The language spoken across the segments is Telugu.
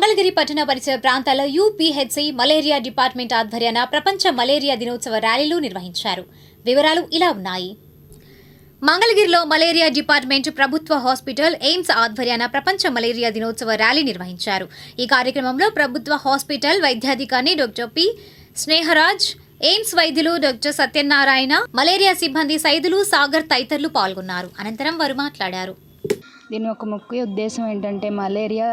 మంగళగిరి పట్టణ పరిసర ప్రాంతాల్లో యూపీహెచ్సి మలేరియా డిపార్ట్మెంట్ ఆధ్వర్యాన ప్రపంచ మలేరియా దినోత్సవ ర్యాలీలు నిర్వహించారు. వివరాలు ఇలా ఉన్నాయి. మంగళగిరిలో మలేరియా డిపార్ట్మెంట్ ప్రభుత్వ హాస్పిటల్ ఎయిమ్స్ ఆధ్వర్యాన ప్రపంచ మలేరియా దినోత్సవ ర్యాలీ నిర్వహించారు. ఈ కార్యక్రమంలో ప్రభుత్వ హాస్పిటల్ వైద్యాధికారి డాక్టర్ పి. స్నేహరాజ్ ఎయిమ్స్ వైద్యులు డాక్టర్ సత్యనారాయణ మలేరియా సిబ్బంది సైదులు సాగర్ తదితరులు పాల్గొన్నారు. అనంతరం వారు మాట్లాడారు. దీని ఒక ముఖ్య ఉద్దేశం ఏంటంటే మలేరియా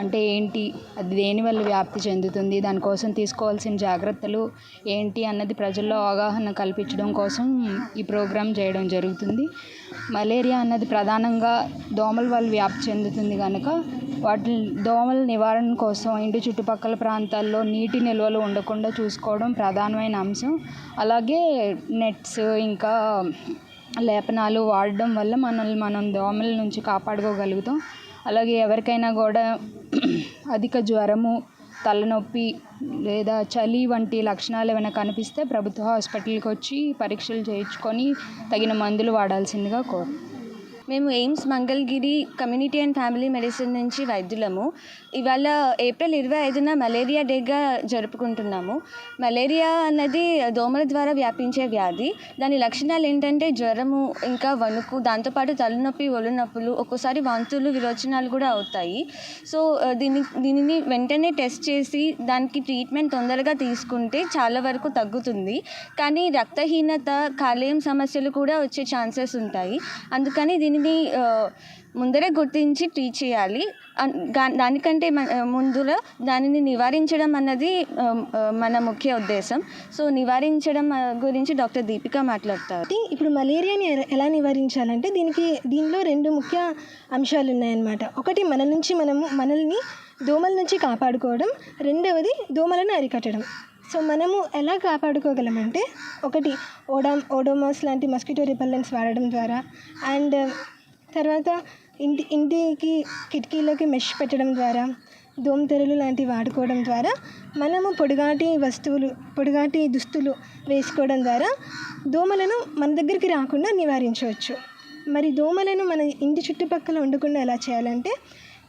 అంటే ఏంటి? అది దేని వల్ల వ్యాప్తి చెందుతుంది? దానికోసం తీసుకోవాల్సిన జాగ్రత్తలు ఏంటి? అన్నది ప్రజల్లో అవగాహన కల్పించడం కోసం ఈ ప్రోగ్రాం చేయడం జరుగుతుంది. మలేరియా అన్నది ప్రధానంగా దోమల వల్ల వ్యాప్తి చెందుతుంది కనుక వాటి దోమల నివారణ కోసం ఇంటి చుట్టుపక్కల ప్రాంతాల్లో నీటి నిల్వలు ఉండకుండా చూసుకోవడం ప్రధానమైన అంశం. అలాగే నెట్స్ ఇంకా లేపనాలు వాడడం వల్ల మనల్ని మనం దోమల నుంచి కాపాడుకోగలుగుతాం. అలాగే ఎవరికైనా కూడా అధిక జ్వరము తలనొప్పి లేదా చలి వంటి లక్షణాలు ఏమైనా కనిపిస్తే ప్రభుత్వ హాస్పిటల్కి వచ్చి పరీక్షలు చేయించుకొని తగిన మందులు వాడాల్సిందిగా కోరు మేము AIIMS Mangalagiri community and family medicine నుంచి వైద్యులము. ఇవాళ ఏప్రిల్ ఇరవై ఐదున మలేరియా డేగా జరుపుకుంటున్నాము. మలేరియా అన్నది దోమల ద్వారా వ్యాపించే వ్యాధి. దాని లక్షణాలు ఏంటంటే జ్వరము ఇంకా వణుకు దాంతోపాటు తలనొప్పి ఒళ్ళు నొప్పులు ఒక్కోసారి వాంతులు విరోచనాలు కూడా అవుతాయి. సో దీని దీనిని వెంటనే టెస్ట్ చేసి దానికి ట్రీట్మెంట్ తొందరగా తీసుకుంటే చాలా వరకు తగ్గుతుంది. కానీ రక్తహీనత కాలేయం సమస్యలు కూడా వచ్చే ఛాన్సెస్ ఉంటాయి. అందుకని దీనిని దీనిని ముందరే గుర్తించి ట్రీట్ చేయాలి. దానికంటే మన ముందులో దానిని నివారించడం అన్నది మన ముఖ్య ఉద్దేశం. సో నివారించడం గురించి డాక్టర్ దీపిక మాట్లాడతారు. ఇప్పుడు మలేరియాని ఎలా నివారించాలంటే దీనికి దీనిలో రెండు ముఖ్య అంశాలు ఉన్నాయన్నమాట. ఒకటి మన నుంచి మనము మనల్ని దోమల నుంచి కాపాడుకోవడం. రెండవది దోమలను అరికట్టడం. సో మనము ఎలా కాపాడుకోగలమంటే ఒకటి ఓడామ్ ఓడోమాస్ లాంటి మస్కిటో రిపల్లెంట్స్ వాడడం ద్వారా అండ్ తర్వాత ఇంటి ఇంటికి కిటికీలోకి మెష్ పెట్టడం ద్వారా దోమతెరలు లాంటివి వాడుకోవడం ద్వారా మనము పొడిగాటి వస్తువులు పొడిగాటి దుస్తులు వేసుకోవడం ద్వారా దోమలను మన దగ్గరికి రాకుండా నివారించవచ్చు. మరి దోమలను మన ఇంటి చుట్టుపక్కల ఉండకుండా ఎలా చేయాలంటే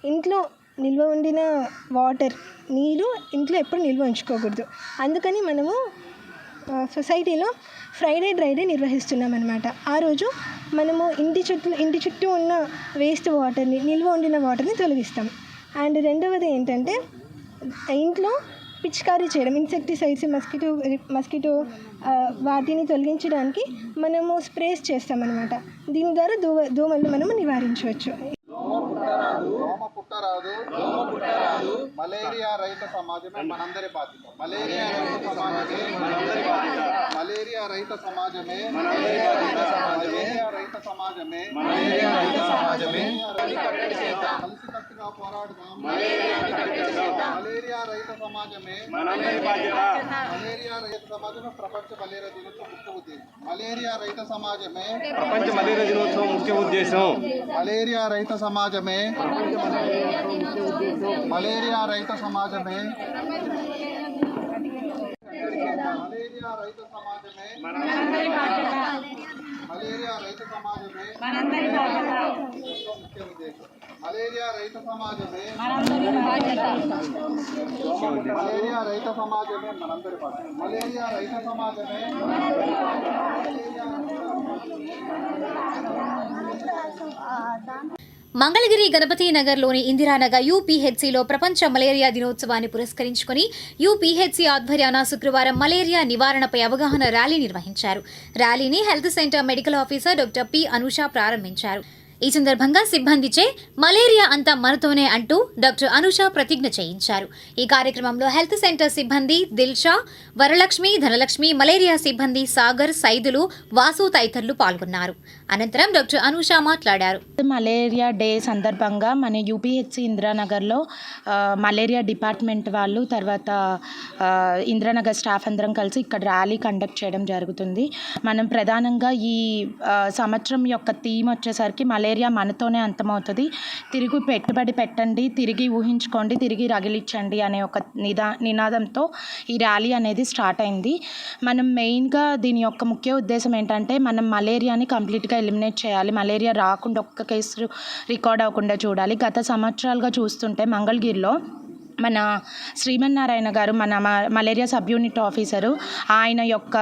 ఇంట్లో నిల్వ ఉండిన వాటర్ నీరు ఇంట్లో ఎప్పుడు నిల్వ ఉంచుకోకూడదు. అందుకని మనము సొసైటీలో ఫ్రైడే డ్రై డే నిర్వహిస్తున్నాం అనమాట ఆ రోజు మనము ఇంటి చుట్టూ ఇంటి చుట్టూ ఉన్న వేస్ట్ వాటర్ని నిల్వ ఉండిన వాటర్ని తొలగిస్తాం. అండ్ రెండవది ఏంటంటే ఇంట్లో పిచికారీ చేయడం ఇన్సెక్టిసైడ్స్ మస్కిటో మస్కిటో వాటిని తొలగించడానికి మనము స్ప్రేస్ చేస్తామన్నమాట. దీని ద్వారా దోమ దోమలను మనము నివారించవచ్చు. దోమ పుట్టరాదు. మలేరియా రహిత సమాజమే మనందరి బాధ్యత. మలేరియా రహిత సమాజమే మనందరి బాధ్యత. మలేరియా రహిత సమాజమే మలేరియా రహిత సమాజమే మలేరియా రహిత సమాజమే కలిసికట్టుగా పోరాడుదాం. మలేరియా రహిత సమాజమే మనందరి బాధ్యత. మలేరియా రహిత సమాజమే ప్రపంచ మలేరియా దినోత్సవం ముఖ్య ఉద్దేశం. మలేరియా రహిత సమాజమే ప్రపంచ మలేరియా దినోత్సవం ముఖ్య ఉద్దేశం. మలేరియా రహిత సమాజమే మలేరియా రహిత సమాజమే మలేరియా రహిత సమాజమే మలేరియా రహిత సమాజమే ముఖ్య ఉద్దేశం. మలేరియా రహిత సమాజమే మలేరియా రహిత సమాజమే మనందరి బాధ్యత మలేరియా రహిత సమాజమే మంగళగిరి గణపతి నగర్లోని ఇందిరానగర్ యూపీహెచ్సిలో ప్రపంచ మలేరియా దినోత్సవాన్ని పురస్కరించుకుని యూపీహెచ్సి ఆధ్వర్యాన శుక్రవారం మలేరియా నివారణపై అవగాహన ర్యాలీ నిర్వహించారు. ర్యాలీని health centre medical officer doctor P Anusha ప్రారంభించారు. ఈ సందర్భంగా సిబ్బందిచే మలేరియా అంతా మనతోనే అంటూ డాక్టర్ అనుష ప్రతిజ్ఞ చేయించారు. ఈ కార్యక్రమంలో హెల్త్ సెంటర్ సిబ్బంది దిల్షా వరలక్ష్మి ధనలక్ష్మి మలేరియా సిబ్బంది సాగర్ సైదులు వాసు తదితరులు పాల్గొన్నారు. అనంతరం డాక్టర్ అనుష మాట్లాడారు. మలేరియా డే సందర్భంగా మన యూపీహెచ్సి ఇందిరానగర్లో మలేరియా డిపార్ట్మెంట్ వాళ్ళు తర్వాత ఇందిరానగర్ స్టాఫ్ అందరం కలిసి ఇక్కడ ర్యాలీ కండక్ట్ చేయడం జరుగుతుంది. మనం ప్రధానంగా ఈ సంవత్సరం యొక్క థీమ్ వచ్చేసరికి మలేరియా మనతోనే అంతమవుతుంది. తిరిగి పెట్టుబడి పెట్టండి తిరిగి ఊహించుకోండి తిరిగి రగిలించండి అనే ఒక నిదా నినాదంతో ఈ ర్యాలీ అనేది స్టార్ట్ అయింది. మనం మెయిన్గా దీని యొక్క ముఖ్య ఉద్దేశం ఏంటంటే మనం మలేరియాని కంప్లీట్గా ఎలిమినేట్ చేయాలి. మలేరియా రాకుండా ఒక్క కేసు రికార్డ్ అవ్వకుండా చూడాలి. గత సంవత్సరాలుగా చూస్తుంటే మంగళగిరిలో మన శ్రీమన్నారాయణ గారు మన మ- మలేరియా సబ్ యూనిట్ ఆఫీసరు ఆయన యొక్క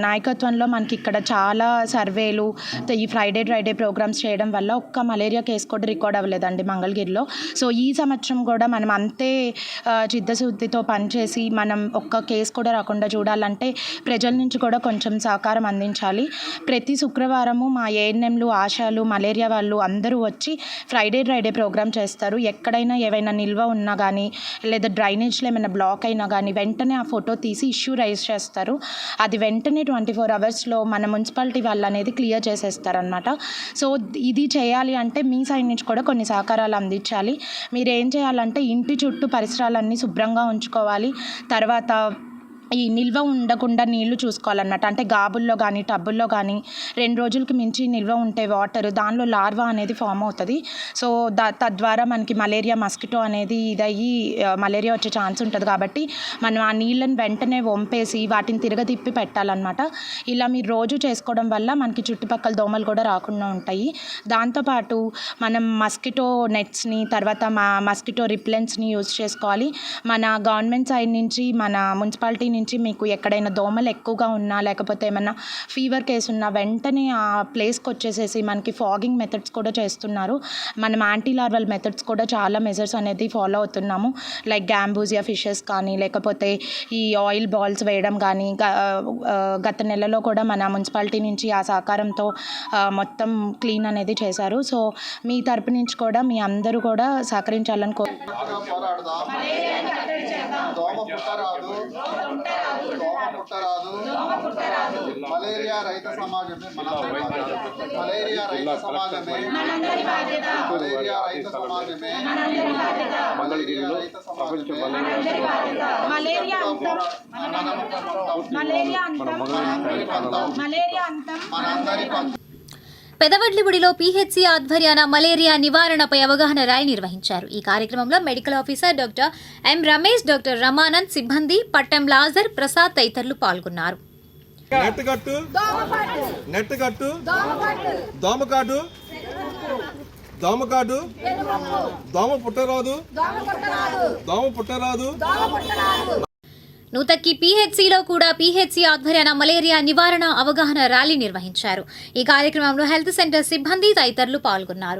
నాయకత్వంలో మనకి ఇక్కడ చాలా సర్వేలు ఈ ఫ్రైడే ఫ్రైడే ప్రోగ్రామ్స్ చేయడం వల్ల ఒక్క మలేరియా కేసు కూడా రికార్డ్ అవ్వలేదండి మంగళగిరిలో. సో ఈ సంవత్సరం కూడా మనం అంతే చిత్తశుద్ధితో పనిచేసి మనం ఒక్క కేసు కూడా రాకుండా చూడాలంటే ప్రజల నుంచి కూడా కొంచెం సహకారం అందించాలి. ప్రతి శుక్రవారము మా ఏఎన్ఎంలు ఆశాలు మలేరియా వాళ్ళు అందరూ వచ్చి ఫ్రైడే ఫ్రైడే ప్రోగ్రామ్ చేస్తారు. ఎక్కడైనా ఏవైనా నిల్వ ఉన్నా కానీ లేదా డ్రైనేజ్లో ఏమైనా బ్లాక్ అయినా కానీ వెంటనే ఆ ఫోటో తీసి ఇష్యూ రైజ్ చేస్తారు. అది వెంటనే ట్వంటీ ఫోర్ అవర్స్లో మన మున్సిపాలిటీ వాళ్ళు అనేది క్లియర్ చేసేస్తారనమాట సో ఇది చేయాలి అంటే మీ సైడ్ నుంచి కూడా కొన్ని సహకారాలు అందించాలి. మీరు ఏం చేయాలంటే ఇంటి చుట్టూ పరిసరాలన్నీ శుభ్రంగా ఉంచుకోవాలి. తర్వాత ఈ నిల్వ ఉండకుండా నీళ్ళు చూసుకోవాలన్నమాట అంటే గాబుల్లో కానీ టబ్బుల్లో కానీ రెండు రోజులకి మించి నిల్వ ఉంటే వాటర్ దానిలో లార్వా అనేది ఫామ్ అవుతుంది. సో దా తద్వారా మనకి మలేరియా మస్కిటో అనేది ఇదయ్యి మలేరియా వచ్చే ఛాన్స్ ఉంటుంది కాబట్టి మనం ఆ నీళ్ళని వెంటనే వంపేసి వాటిని తిరగతిప్పి పెట్టాలన్నమాట. ఇలా మీరు రోజు చేసుకోవడం వల్ల మనకి చుట్టుపక్కల దోమలు కూడా రాకుండా ఉంటాయి. దాంతోపాటు మనం మస్కిటో నెట్స్ని తర్వాత మా మస్కిటో రిప్లెంట్స్ని యూజ్ చేసుకోవాలి. మన గవర్నమెంట్ సైడ్ నుంచి మన మున్సిపాలిటీ నుంచి మీకు ఎక్కడైనా దోమలు ఎక్కువగా ఉన్నా లేకపోతే ఏమైనా ఫీవర్ కేసు ఉన్నా వెంటనే ఆ ప్లేస్కి వచ్చేసేసి మనకి ఫాగింగ్ మెథడ్స్ కూడా చేస్తున్నారు. మనం యాంటీ లార్వల్ మెథడ్స్ కూడా చాలా మెజర్స్ అనేది ఫాలో అవుతున్నాము. లైక్ గ్యాంబూజియా ఫిషెస్ కానీ లేకపోతే ఈ ఆయిల్ బాల్స్ వేయడం కానీ గత నెలలో కూడా మన మున్సిపాలిటీ నుంచి ఆ సహకారంతో మొత్తం క్లీన్ అనేది చేశారు. సో మీ తరపు నుంచి కూడా మీ అందరూ కూడా సహకరించాలని కో దోమ పుట్టరాదు. దోమ పుట్టరాదు. మలేరియా రైతు సమాజమే. మలేరియా రైతు సమాజమే మలేరియా రైతు సమాజమే మలేరియా రైతు సమాజమే మలేరియా అంతం. మలేరియా అంతం. మలేరియా అంతం. మనందరి పంచ పెదవడ్లిబుడిలో పీహెచ్సీ ఆధ్వర్యాన మలేరియా నివారణపై అవగాహన ర్యాలీ నిర్వహించారు. ఈ కార్యక్రమంలో medical officer doctor M Ramesh doctor Ramanand సిబ్బంది పట్టం లాజర్ ప్రసాద్ తదితరులు పాల్గొన్నారు. నెట్ కట్టు. దోమకాటు దోమకాటు దోమ పుట్టరాదు. దోమ పుట్టరాదు. నూతక్కి పీహెచ్సీలో కూడా పీహెచ్సీ ఆధ్వర్యాన మలేరియా నివారణ అవగాహన ర్యాలీ నిర్వహించారు. ఈ కార్యక్రమంలో హెల్త్ సెంటర్ సిబ్బంది తదితరులు పాల్గొన్నారు.